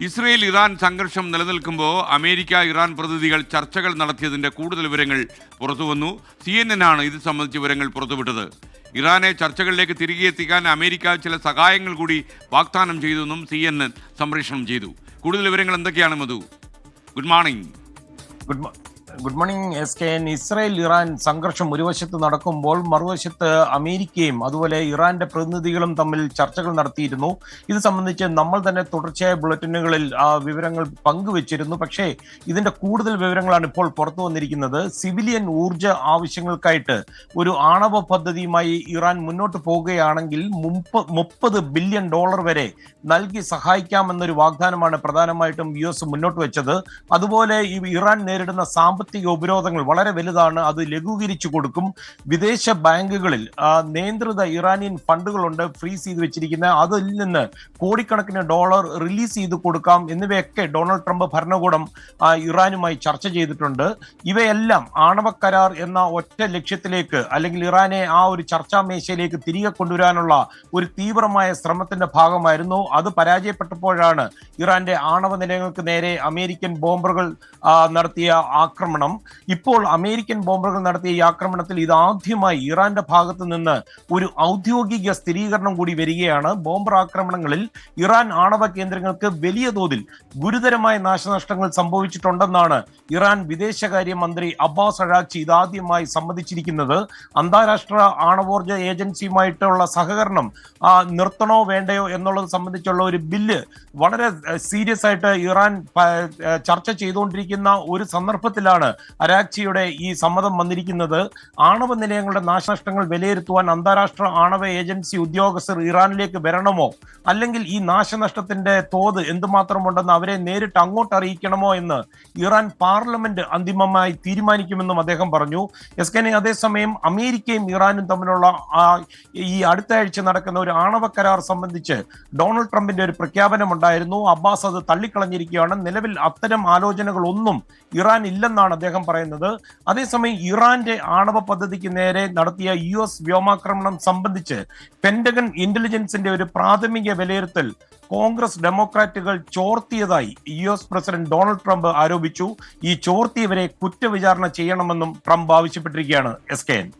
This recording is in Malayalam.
ഇസ്രയേൽ ഇറാൻ സംഘർഷം നിലനിൽക്കുമ്പോൾ അമേരിക്ക ഇറാൻ പ്രതിനിധികൾ ചർച്ചകൾ നടത്തിയതിന്റെ കൂടുതൽ വിവരങ്ങൾ പുറത്തുവന്നു സി എൻ എൻ ആണ് ഇത് സംബന്ധിച്ച വിവരങ്ങൾ പുറത്തുവിട്ടത്. ഇറാനെ ചർച്ചകളിലേക്ക് തിരികെ എത്തിക്കാൻ അമേരിക്ക ചില സഹായങ്ങൾ കൂടി വാഗ്ദാനം ചെയ്തെന്നും സി എൻ എൻ സംപ്രേഷണം ചെയ്തു. കൂടുതൽ വിവരങ്ങൾ എന്തൊക്കെയാണ് മധു? ഗുഡ് മോർണിംഗ് ഗുഡ് മോ- good morning S K Israel Iran സംഘർഷം ഒരു വശത്ത് നടക്കുമ്പോൾ മറുവശത്ത് അമേരിക്കയും അതുപോലെ ഇറാന്റെ പ്രതിനിധികളും തമ്മിൽ ചർച്ചകൾ നടത്തിയിരുന്നു. ഇത് സംബന്ധിച്ച് നമ്മൾ തന്നെ തുടർച്ചയായ ബുള്ളറ്റിനുകളിൽ ആ വിവരങ്ങൾ പങ്കുവച്ചിരുന്നു. പക്ഷേ ഇതിന്റെ കൂടുതൽ വിവരങ്ങളാണ് ഇപ്പോൾ പുറത്തു വന്നിരിക്കുന്നത്. സിവിലിയൻ ഊർജ ആവശ്യങ്ങൾക്കായിട്ട് ഒരു ആണവ പദ്ധതിയുമായി ഇറാൻ മുന്നോട്ട് പോവുകയാണെങ്കിൽ മുപ്പ മുപ്പത് ബില്യൺ ഡോളർ വരെ നൽകി സഹായിക്കാമെന്നൊരു വാഗ്ദാനമാണ് പ്രധാനമായിട്ടും യു എസ് മുന്നോട്ട് വെച്ചത്. അതുപോലെ ഈ ഇറാൻ നേരിടുന്ന സാമ്പത്തിക ഉപരോധങ്ങൾ വളരെ വലുതാണ്. അത് ലഘൂകരിച്ചു കൊടുക്കും. വിദേശ ബാങ്കുകളിൽ നിയന്ത്രിത ഇറാനിയൻ ഫണ്ടുകളുണ്ട് ഫ്രീസ് ചെയ്ത് വെച്ചിരിക്കുന്ന അതിൽ നിന്ന് കോടിക്കണക്കിന് ഡോളർ റിലീസ് ചെയ്ത് കൊടുക്കാം എന്നിവയൊക്കെ ഡൊണാൾഡ് ട്രംപ് ഭരണകൂടം ഇറാനുമായി ചർച്ച ചെയ്തിട്ടുണ്ട്. ഇവയെല്ലാം ആണവ കരാർ എന്ന ഒറ്റ ലക്ഷ്യത്തിലേക്ക് അല്ലെങ്കിൽ ഇറാനെ ആ ഒരു ചർച്ചാ മേശയിലേക്ക് തിരികെ കൊണ്ടുവരാനുള്ള ഒരു തീവ്രമായ ശ്രമത്തിന്റെ ഭാഗമായിരുന്നു. അത് പരാജയപ്പെട്ടപ്പോഴാണ് ഇറാന്റെ ആണവ നിലയങ്ങൾക്ക് നേരെ അമേരിക്കൻ ബോംബറുകൾ നടത്തിയ ആക്രമണം ഇപ്പോൾ അമേരിക്കൻ ബോംബറുകൾ നടത്തിയ ഈ ആക്രമണത്തിൽ ഇതാദ്യമായി ഇറാന്റെ ഭാഗത്ത് നിന്ന് ഒരു ഔദ്യോഗിക സ്ഥിരീകരണം കൂടി വരികയാണ്. ബോംബർ ആക്രമണങ്ങളിൽ ഇറാൻ ആണവ കേന്ദ്രങ്ങൾക്ക് വലിയ തോതിൽ ഗുരുതരമായ നാശനഷ്ടങ്ങൾ സംഭവിച്ചിട്ടുണ്ടെന്നാണ് ഇറാൻ വിദേശകാര്യ മന്ത്രി അബ്ബാസ് അഴാച്ചി ഇതാദ്യമായി സമ്മതിച്ചിരിക്കുന്നത്. അന്താരാഷ്ട്ര ആണവോർജ ഏജൻസിയുമായിട്ടുള്ള സഹകരണം നിർത്തണോ വേണ്ടയോ എന്നുള്ളത് സംബന്ധിച്ചുള്ള ഒരു ബില്ല് വളരെ സീരിയസ് ആയിട്ട് ഇറാൻ ചർച്ച ചെയ്തുകൊണ്ടിരിക്കുന്ന ഒരു സന്ദർഭത്തിലാണ് അരാക്ചിയുടെ ഈ സമ്മതം വന്നിരിക്കുന്നത് ആണവ നിലയങ്ങളുടെ നാശനഷ്ടങ്ങൾ വിലയിരുത്തുവാൻ അന്താരാഷ്ട്ര ആണവ ഏജൻസി ഉദ്യോഗസ്ഥർ ഇറാനിലേക്ക് വരണമോ? അല്ലെങ്കിൽ ഈ നാശനഷ്ടത്തിന്റെ തോത് എന്തുമാത്രമുണ്ടെന്ന് അവരെ നേരിട്ട് അങ്ങോട്ട് അറിയിക്കണമോ എന്ന് ഇറാൻ പാർലമെന്റ് അന്തിമമായി തീരുമാനിക്കുമെന്നും അദ്ദേഹം പറഞ്ഞു. എസ് കെ അതേസമയം അമേരിക്കയും ഇറാനും തമ്മിലുള്ള ഈ അടുത്ത ആഴ്ച നടക്കുന്ന ഒരു ആണവ കരാർ സംബന്ധിച്ച് ഡൊണാൾഡ് ട്രംപിന്റെ ഒരു പ്രഖ്യാപനം ഉണ്ടായിരുന്നു അബ്ബാസ് അത് തള്ളിക്കളഞ്ഞിരിക്കുകയാണ്. നിലവിൽ അത്തരം ആലോചനകളൊന്നും ഇറാൻ ഇല്ലെന്നാണ് അദ്ദേഹം പറയുന്നത്. അതേസമയം ഇറാന്റെ ആണവ പദ്ധതിക്ക് നേരെ നടത്തിയ യു എസ് വ്യോമാക്രമണം സംബന്ധിച്ച് പെന്റഗൺ ഇന്റലിജൻസിന്റെ ഒരു പ്രാഥമിക വിലയിരുത്തൽ കോൺഗ്രസ് ഡെമോക്രാറ്റുകൾ ചോർത്തിയതായി U S president Donald Trump ആരോപിച്ചു. ഈ ചോർത്തിയവരെ കുറ്റവിചാരണ ചെയ്യണമെന്നും ട്രംപ് ആവശ്യപ്പെട്ടിരിക്കുകയാണ്. S K N.